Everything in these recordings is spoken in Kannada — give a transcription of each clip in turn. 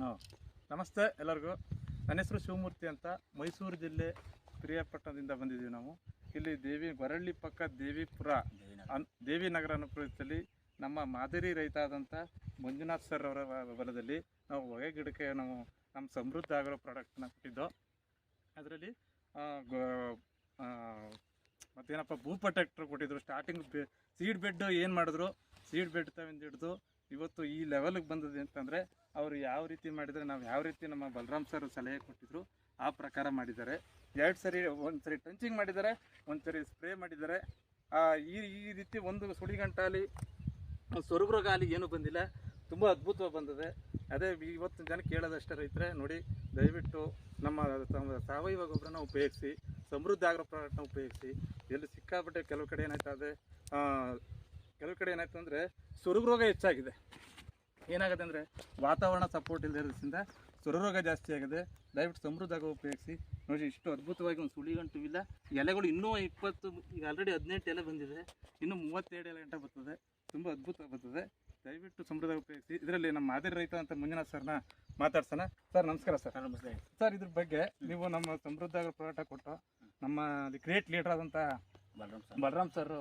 ಹಾಂ ನಮಸ್ತೆ ಎಲ್ಲರಿಗೂ. ನನ್ನ ಹೆಸರು ಶಿವಮೂರ್ತಿ ಅಂತ ಮೈಸೂರು ಜಿಲ್ಲೆ ಪ್ರಿಯಾಪಟ್ಟಣದಿಂದ ಬಂದಿದ್ದೀವಿ ನಾವು. ಇಲ್ಲಿ ದೇವಿ ಗೊರಳ್ಳಿ ಪಕ್ಕ ದೇವಿಪುರ ಅನ್ ದೇವಿ ನಗರ ಅನ್ನೋ ಪ್ರದೇಶದಲ್ಲಿ ನಮ್ಮ ಮಾದರಿ ರೈತ ಆದಂಥ ಮಂಜುನಾಥ್ ಸರ್ ಅವರ ಬಲದಲ್ಲಿ ನಾವು ಹೊಗೆ ಗಿಡಕ್ಕೆ ನಾವು ನಮ್ಮ ಸಮೃದ್ಧ ಆಗಿರೋ ಪ್ರಾಡಕ್ಟನ್ನ ಕೊಟ್ಟಿದ್ದು. ಅದರಲ್ಲಿ ಮತ್ತೇನಪ್ಪ ಭೂ ಪ್ರೊಟೆಕ್ಟರ್ ಕೊಟ್ಟಿದ್ರು. ಸ್ಟಾರ್ಟಿಂಗ್ ಸೀಡ್ ಬೆಡ್ ಏನು ಮಾಡಿದ್ರು? ಸೀಡ್ ಬೆಡ್ ತವಿಂದ ಹಿಡಿದು ಇವತ್ತು ಈ ಲೆವೆಲ್ಗೆ ಬಂದಿದೆ ಅಂತಂದರೆ ಅವರು ಯಾವ ರೀತಿ ಮಾಡಿದರೆ, ನಾವು ಯಾವ ರೀತಿ ನಮ್ಮ ಬಲರಾಮ್ ಸರ್ ಸಲಹೆ ಕೊಟ್ಟಿದ್ರು, ಆ ಪ್ರಕಾರ ಮಾಡಿದ್ದಾರೆ. ಎರಡು ಸರಿ, ಒಂದು ಸರಿ ಟಂಚಿಂಗ್ ಮಾಡಿದ್ದಾರೆ, ಒಂದು ಸರಿ ಸ್ಪ್ರೇ ಮಾಡಿದ್ದಾರೆ. ಈ ಈ ರೀತಿ ಒಂದು ಸುಳಿಗಂಟಾಲಿ ಸೊರಗ್ರೋಗಾಲಿ ಏನೂ ಬಂದಿಲ್ಲ. ತುಂಬ ಅದ್ಭುತವಾಗಿ ಬಂದಿದೆ. ಅದೇ ಇವತ್ತು ಜನ ಕೇಳೋದಷ್ಟೇ ರೈತರೆ, ನೋಡಿ, ದಯವಿಟ್ಟು ನಮ್ಮ ಸಾವಯವ ಗೊಬ್ಬರನ ಉಪಯೋಗಿಸಿ, ಸಮೃದ್ಧ ಆಗೋ ಪ್ರಾಡಕ್ಟ್ನ ಉಪಯೋಗಿಸಿ. ಎಲ್ಲಿ ಸಿಕ್ಕಾಪಟ್ಟೆ ಕೆಲವು ಕಡೆ ಏನಾಯ್ತದೆ ಕೆಲವು ಕಡೆ ಏನಾಯ್ತು ಅಂದರೆ ರೋಗ ಹೆಚ್ಚಾಗಿದೆ. ಏನಾಗುತ್ತೆ ಅಂದರೆ ವಾತಾವರಣ ಸಪೋರ್ಟ್ ಇಲ್ಲದಿರೋದ್ರಿಂದ ರೋಗ ಜಾಸ್ತಿ ಆಗಿದೆ. ದಯವಿಟ್ಟು ಸಮೃದ್ಧ ಉಪಯೋಗಿಸಿ. ನೋಡಿ ಇಷ್ಟು ಅದ್ಭುತವಾಗಿ ಒಂದು ಸುಳಿಗಂಟು ಇಲ್ಲ. ಎಲೆಗಳು ಇನ್ನೂ ಇಪ್ಪತ್ತು ಈಗ ಆಲ್ರೆಡಿ ಹದಿನೆಂಟು ಎಲೆ ಬಂದಿದೆ. ಇನ್ನೂ ಮೂವತ್ತೆರಡು ಎಲೆ ಗಂಟೆ ಬರ್ತದೆ. ತುಂಬ ಅದ್ಭುತ ಬರ್ತದೆ. ದಯವಿಟ್ಟು ಸಮೃದ್ಧ ಉಪಯೋಗಿಸಿ. ಇದರಲ್ಲಿ ನಮ್ಮ ಮಾದರಿ ರೈತ ಅಂತ ಮಂಜುನಾಥ್ ಸರ್ನ ಮಾತಾಡ್ಸೋಣ. ಸರ್ ನಮಸ್ಕಾರ ಸರ್. ನಮಸ್ತೆ. ಸರ್ ಇದ್ರ ಬಗ್ಗೆ ನೀವು ನಮ್ಮ ಸಮೃದ್ಧ ಪ್ರಾಟ ಕೊಟ್ಟು ನಮ್ಮ ಕ್ರಿಯೇಟ್ ಲೀಡರ್ ಆದಂಥ ಬಲರಾಮ್ ಸರ್. ಬಲರಾಮ್ ಸರ್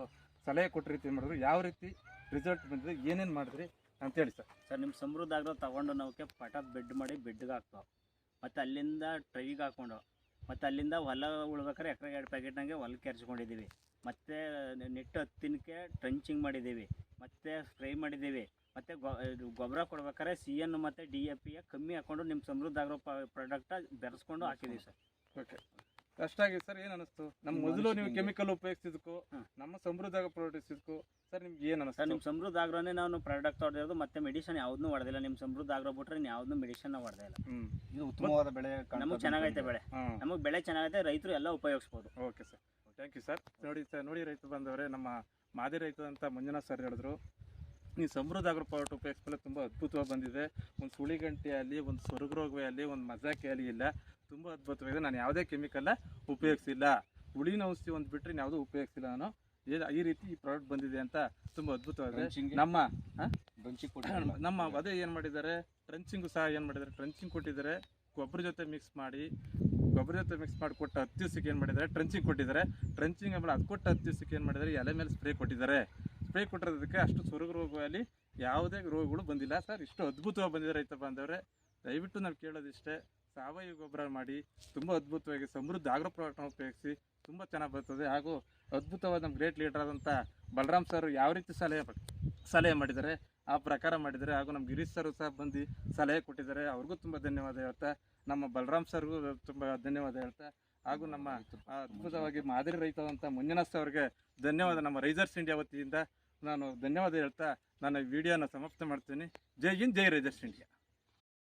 ಸಲಹೆ ಕೊಟ್ಟ ರೀತಿ ಮಾಡಿದ್ರು? ಯಾವ ರೀತಿ ರಿಸಲ್ಟ್ ಬಂದಿದೆ? ಏನೇನು ಮಾಡಿದ್ರಿ? ಅಂತೇಳಿ ಸರ್. ಸರ್ ನಿಮ್ಮ ಸಮೃದ್ಧ ಆಗ್ರ ತಗೊಂಡು ನಾವಕ್ಕೆ ಪಟ ಬೆಡ್ ಮಾಡಿ ಬೆಡ್ಗೆ ಹಾಕ್ತಾವೆ. ಮತ್ತು ಅಲ್ಲಿಂದ ಟ್ರೈಗೆ ಹಾಕ್ಕೊಂಡು ಮತ್ತು ಅಲ್ಲಿಂದ ಹೊಲ ಉಳ್ಬೇಕಾದ್ರೆ ಎಕರೆ ಎರಡು ಪ್ಯಾಕೆಟ್ನಾಗೆ ಹೊಲ ಕೆರ್ಚ್ಕೊಂಡಿದ್ದೀವಿ ಮತ್ತು ನೆಟ್ಟು ಹತ್ತಿನಕ್ಕೆ ಟ್ರಂಚಿಂಗ್ ಮಾಡಿದ್ದೀವಿ. ಮತ್ತು ಸ್ಪ್ರೈ ಮಾಡಿದ್ದೀವಿ. ಮತ್ತು ಗೊಬ್ಬರ ಕೊಡ್ಬೇಕಾದ್ರೆ ಸಿ ಎನ್ ಮತ್ತು ಡಿ ಎ ಪಿ ಕಮ್ಮಿ ಹಾಕ್ಕೊಂಡು ನಿಮ್ಮ ಸಮೃದ್ಧ ಆಗಿರೋ ಪ್ರಾಡಕ್ಟ ಬೆರೆಸ್ಕೊಂಡು ಹಾಕಿದ್ದೀವಿ ಸರ್. ಓಕೆ ಅಷ್ಟಾಗಿ ಸರ್ ಏನು ಅನಿಸ್ತು? ನಮ್ಮ ಮೊದಲು ನೀವು ಕೆಮಿಕಲ್ ಉಪಯೋಗಿಸಿದ್ಕು ನಮ್ಮ ಸಮೃದ್ಧ ಪ್ರೊಡಕ್ಟ್ಸಿದ್ಕು ಸರ್ ನಿಮ್ಗೆ ಏನು ಸರ್ ಅನಿಸ್ತು ನಿಮ್ಮ ಸಮೃದ್ಧ ಆಗ್ರೋನೇ ನಾವು ಪ್ರಾಡಕ್ಟ್ ಹೊಡೆದಿರೋದು ಮತ್ತೆ ಮೆಡಿಸಿನ್ ಯಾವುದನ್ನೂ ಹೊಡೆದಿಲ್ಲ. ನಿಮ್ಮ ಸಮೃದ್ಧ ಆಗ್ರೋ ಬಿಟ್ರೆ ಯಾವ್ದು ಯಾವುದೂ ಮೆಡಿಸಿನ್ ಹೊಡೆದೇ ಇಲ್ಲ. ಇದು ಉತ್ತಮವಾದ ಬೆಳೆ ನಮಗೆ ಚೆನ್ನಾಗೈತೆ ಬೆಳೆ. ನಮಗ್ ಬೆಳೆ ಚೆನ್ನಾಗೈತೆ ರೈತರು ಎಲ್ಲ ಉಪಯೋಗಿಸ್ಬೋದು. Okay sir thank you sir ನೋಡಿ ಸರ್ ನೋಡಿ ರೈತ ಬಂದವರೇ ನಮ್ಮ ಮಾದಿ ರೈತ ಅಂತ ಮಂಜುನಾಥ್ ಸರ್ ಹೇಳಿದ್ರು. ನೀವು ಸಮೃದ್ಧ ಆಗೋ ಪ್ರಾಡಕ್ಟ್ ಉಪಯೋಗಿಸ್ಮೇಲೆ ತುಂಬ ಅದ್ಭುತವಾಗಿ ಬಂದಿದೆ. ಒಂದು ಸುಳಿಗಂಟೆ ಆಗಲಿ ಒಂದು ಸ್ವರ್ಗರೋಗವೇ ಆಗಲಿ ಒಂದು ಮಜಾಕೆ ಆಗಲಿ ಇಲ್ಲ. ತುಂಬ ಅದ್ಭುತವಾಗಿದೆ. ನಾನು ಯಾವುದೇ ಕೆಮಿಕಲ್ಲ ಉಪಯೋಗಿಸಿಲ್ಲ. ಹುಳಿನ ಔಷಧಿ ಒಂದು ಬಿಟ್ಟರೆ ಯಾವುದೂ ಉಪಯೋಗಿಸಿಲ್ಲ ನಾನು. ಈ ರೀತಿ ಈ ಪ್ರಾಡಕ್ಟ್ ಬಂದಿದೆ ಅಂತ ತುಂಬ ಅದ್ಭುತವಾಗಿದೆ. ನಮ್ಮ ನಮ್ಮ ಅದೇ ಏನು ಮಾಡಿದ್ದಾರೆ? ಟ್ರಂಚಿಂಗು ಸಹ ಏನು ಮಾಡಿದ್ದಾರೆ? ಟ್ರಂಚಿಂಗ್ ಕೊಟ್ಟಿದ್ದಾರೆ. ಗೊಬ್ಬರ ಜೊತೆ ಮಿಕ್ಸ್ ಮಾಡಿ ಗೊಬ್ಬರ ಜೊತೆ ಮಿಕ್ಸ್ ಮಾಡಿ ಕೊಟ್ಟು ಹತ್ತು ದಿವಸಕ್ಕೆ ಏನು ಮಾಡಿದ್ದಾರೆ? ಟ್ರಂಚಿಂಗ್ ಕೊಟ್ಟಿದ್ದಾರೆ. ಟ್ರಂಚಿಂಗ್ ಆಮೇಲೆ ಅದು ಕೊಟ್ಟು ಹತ್ತು ದಿವಸಕ್ಕೆ ಏನು ಮಾಡಿದ್ದಾರೆ? ಎಲೆ ಮೇಲೆ ಸ್ಪ್ರೇ ಕೊಟ್ಟಿದ್ದಾರೆ. ಸ್ಪ್ರೇ ಕೊಟ್ಟಿರೋದಕ್ಕೆ ಅಷ್ಟು ರೋಗ ರೋಗದಲ್ಲಿ ಯಾವುದೇ ರೋಗಗಳು ಬಂದಿಲ್ಲ. ಸರ್, ಇಷ್ಟು ಅದ್ಭುತವಾಗಿ ಬಂದಿದೆ ರೈತ ಬಾಂಧವರೇ ದಯವಿಟ್ಟು ನಾವು ಕೇಳೋದಿಷ್ಟೇ. ಸಾವಯವ ಗೊಬ್ಬರ ಮಾಡಿ, ತುಂಬ ಅದ್ಭುತವಾಗಿ ಸಮೃದ್ಧ ಆಗ್ರೋ ಪ್ರಾಡಕ್ಟ್ನ ಉಪಯೋಗಿಸಿ, ತುಂಬ ಚೆನ್ನಾಗಿ ಬರ್ತದೆ. ಹಾಗೂ ಅದ್ಭುತವಾದ ನಮ್ಮ ಗ್ರೇಟ್ ಲೀಡರ್ ಆದಂಥ ಬಲರಾಮ್ ಸರ್ ಯಾವ ರೀತಿ ಸಲಹೆ ಸಲಹೆ ಮಾಡಿದ್ದಾರೆ, ಆ ಪ್ರಕಾರ ಮಾಡಿದ್ದಾರೆ. ಹಾಗೂ ನಮ್ಮ ಗಿರೀಶ್ ಸರ್ ಸಹ ಬಂದು ಸಲಹೆ ಕೊಟ್ಟಿದ್ದಾರೆ. ಅವ್ರಿಗೂ ತುಂಬ ಧನ್ಯವಾದ ಹೇಳ್ತಾ, ನಮ್ಮ ಬಲರಾಮ್ ಸರ್ಗೂ ತುಂಬ ಧನ್ಯವಾದ ಹೇಳ್ತಾ, ಹಾಗೂ ನಮ್ಮ ಅದ್ಭುತವಾಗಿ ಮಾದರಿ ರೈತವಾದಂಥ ಮಂಜುನಾಥ್ ಅವ್ರಿಗೆ ಧನ್ಯವಾದ. ನಮ್ಮ ರೈಸರ್ಸ್ ಇಂಡಿಯಾ ವತಿಯಿಂದ ನಾನು ಧನ್ಯವಾದ ಹೇಳ್ತಾ ನನ್ನ ವಿಡಿಯೋನ ಸಮಾಪ್ತಿ ಮಾಡ್ತೀನಿ. ಜೈ ಹಿಂದ್ ಜೈ ರೈದರ್ಸ್ ಇಂಡಿಯಾ